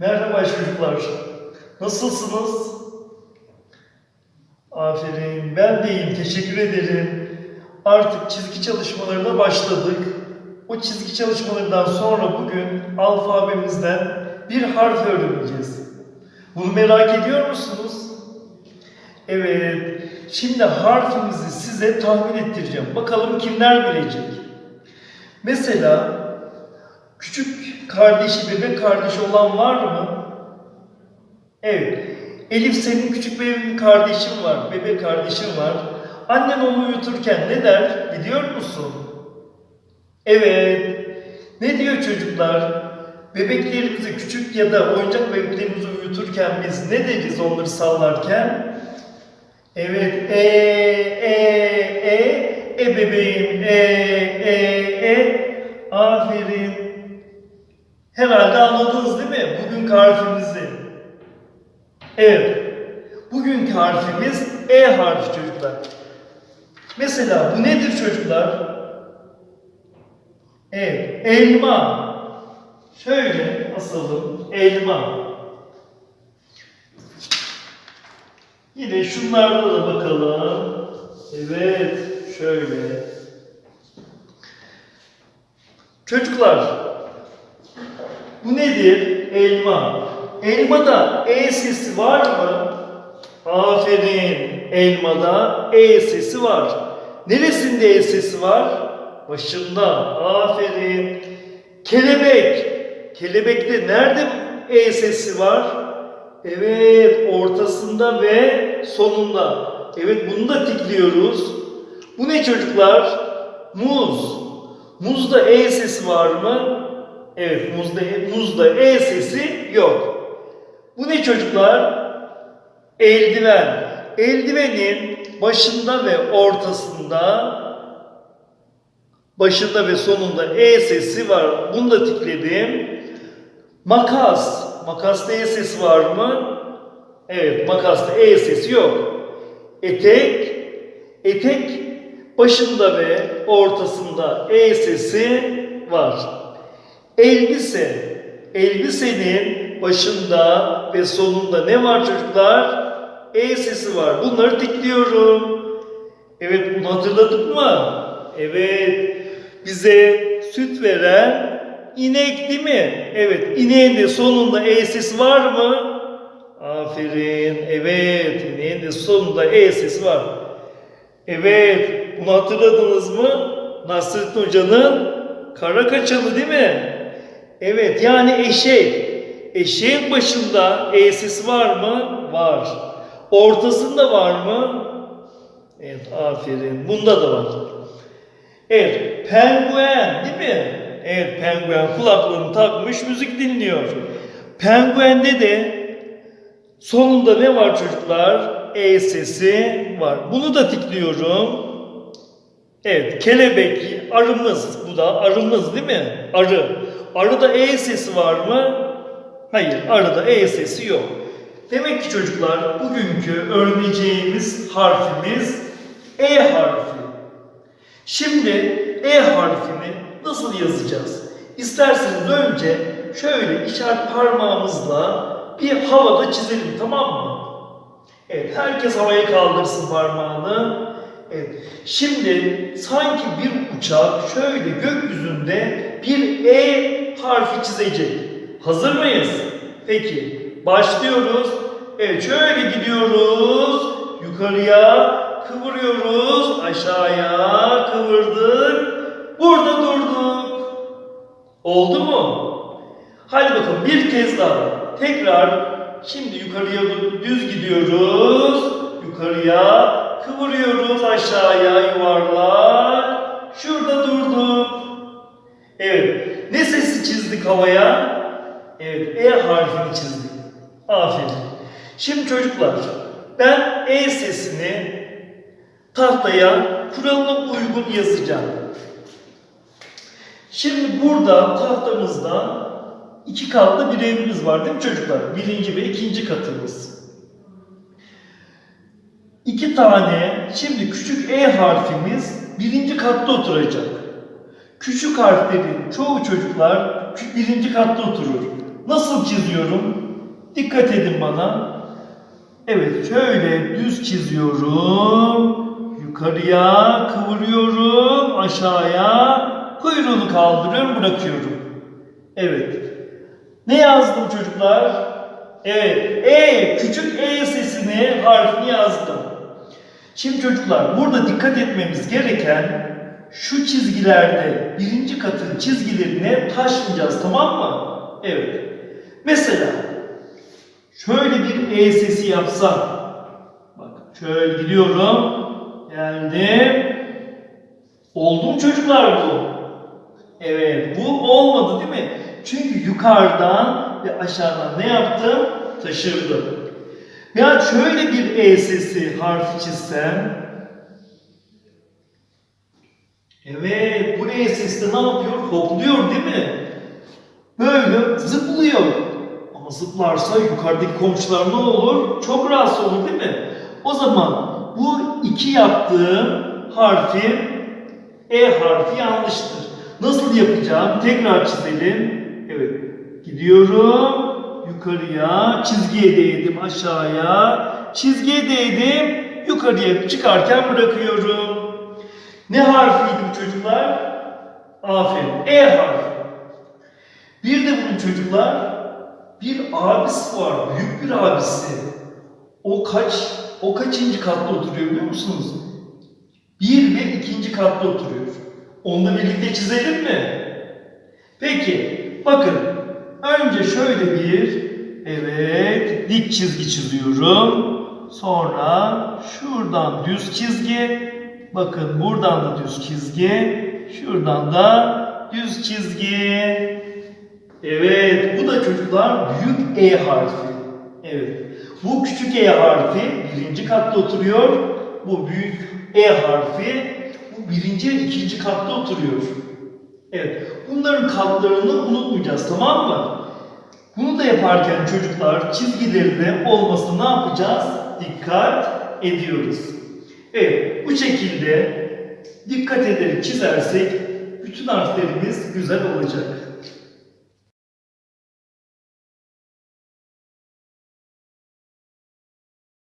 Merhaba çocuklar. Nasılsınız? Aferin. Ben de iyiyim. Teşekkür ederim. Artık çizgi çalışmalarına başladık. O çizgi çalışmalarından sonra bugün alfabemizden bir harf öğreneceğiz. Bunu merak ediyor musunuz? Evet. Şimdi harfimizi size tahmin ettireceğim. Bakalım kimler bilecek? Mesela küçük kardeşi, bebek kardeşi olan var mı? Evet. Elif senin küçük bir kardeşin var, bebek kardeşin var. Annen onu uyuturken ne der biliyor musun? Evet. Ne diyor çocuklar? Bebeklerimizi küçük ya da oyuncak bebeklerimizi uyuturken biz ne deriz onları sallarken? Evet. E, e, e, e bebeğim, e, e, e. Herhalde anladınız değil mi? Bugünkü harfimizi. Evet. Bugünkü harfimiz E harfi çocuklar. Mesela bu nedir çocuklar? Evet. Elma. Şöyle asalım. Elma. Yine şunlarda da bakalım. Evet. Şöyle. Çocuklar. Bu nedir? Elma. Elmada E sesi var mı? Aferin. Elmada E sesi var. Neresinde E sesi var? Başında. Aferin. Kelebek. Kelebekte nerede E sesi var? Evet, ortasında ve sonunda. Evet, bunu da tikliyoruz. Bu ne çocuklar? Muz. Muzda E sesi var mı? Evet, muzda, muzda E sesi yok. Bu ne çocuklar? Eldiven. Eldivenin başında ve ortasında başında ve sonunda E sesi var. Bunu da tikledim. Makas. Makasta E sesi var mı? Evet, makasta E sesi yok. Etek. Etek başında ve ortasında E sesi var. Elbise. Elbisenin başında ve sonunda ne var çocuklar? E sesi var. Bunları tikliyorum. Evet bunu hatırladık mı? Evet. Bize süt veren inek değil mi? Evet. İneğin de sonunda E sesi var mı? Aferin. Evet. İneğin de sonunda E sesi var. Evet. Bunu hatırladınız mı? Nasrettin Hoca'nın kara kaçalı değil mi? Evet. Yani eşek. Eşeğin başında E sesi var mı? Var. Ortasında var mı? Evet, aferin. Bunda da var. Evet, penguen değil mi? Evet, penguen kulaklığını takmış, müzik dinliyor. Penguende de sonunda ne var çocuklar? E sesi var. Bunu da tıklıyorum. Evet, kelebek, arımız. Bu da arımız değil mi? Arı. Arıda E sesi var mı? Hayır, arıda E sesi yok. Demek ki çocuklar bugünkü öğreneceğimiz harfimiz E harfi. Şimdi E harfini nasıl yazacağız? İsterseniz önce şöyle işaret parmağımızla bir havada çizelim tamam mı? Evet herkes havaya kaldırsın parmağını. Evet. Şimdi sanki bir uçak şöyle gökyüzünde bir E harfi çizecek. Hazır mıyız? Peki. Başlıyoruz. Evet şöyle gidiyoruz. Yukarıya kıvırıyoruz. Aşağıya kıvırdık. Burada durduk. Oldu mu? Hadi bakalım bir kez daha. Tekrar şimdi yukarıya düz gidiyoruz. Yukarıya kıvırıyoruz aşağıya yuvarlak. Şurada durduk. Evet. Ne sesi çizdik havaya? Evet. E harfini çizdik. Aferin. Şimdi çocuklar ben E sesini tahtaya kuralına uygun yazacağım. Şimdi burada tahtamızda iki katlı bir evimiz var değil mi çocuklar? Birinci ve ikinci katımız. İki tane şimdi küçük E harfimiz birinci katta oturacak. Küçük harflerin çoğu çocuklar birinci katta oturur. Nasıl çiziyorum? Dikkat edin bana. Evet, şöyle düz çiziyorum. Yukarıya kıvırıyorum, aşağıya kuyruğunu kaldırıyorum, bırakıyorum. Evet. Ne yazdım çocuklar? Evet, E, küçük E sesini, harfini yazdım. Şimdi çocuklar, burada dikkat etmemiz gereken şu çizgilerde birinci katın çizgilerine taşmayacağız, tamam mı? Evet. Mesela şöyle bir E sesi yapsam. Bak şöyle gidiyorum. Geldim. Oldu mu çocuklar bu? Evet bu olmadı değil mi? Çünkü yukarıdan ve aşağıdan ne yaptım? Taşırdım. Ya şöyle bir E sesi harfi çizsem. Evet bu E sesi de ne yapıyor? Hopluyor değil mi? Böyle zıplıyor. Ama zıplarsa yukarıdaki komşular ne olur? Çok rahatsız olur değil mi? O zaman bu iki yaptığım harfin E harfi yanlıştır. Nasıl yapacağım? Tekrar çizelim. Evet. Gidiyorum. Yukarıya. Çizgiye değdim aşağıya. Çizgiye değdim. Yukarıya çıkarken bırakıyorum. Ne harfiydi bu çocuklar? Aferin. E harfi. Bir de bunun çocuklar bir abisi var, büyük bir abisi. O kaç, o kaçıncı katta oturuyor biliyor musunuz? Bir ve ikinci katta oturuyor. Onunla birlikte çizelim mi? Peki, bakın. Önce şöyle bir, evet, dik çizgi çiziyorum. Sonra şuradan düz çizgi. Bakın buradan da düz çizgi. Şuradan da düz çizgi. Evet, bu da çocuklar büyük E harfi. Evet, bu küçük E harfi birinci katta oturuyor. Bu büyük E harfi bu birinci ikinci katta oturuyor. Evet, bunların katlarını unutmayacağız, tamam mı? Bunu da yaparken çocuklar çizgilerinde olmasını ne yapacağız? Dikkat ediyoruz. Evet, bu şekilde dikkat ederek çizersek bütün harflerimiz güzel olacak.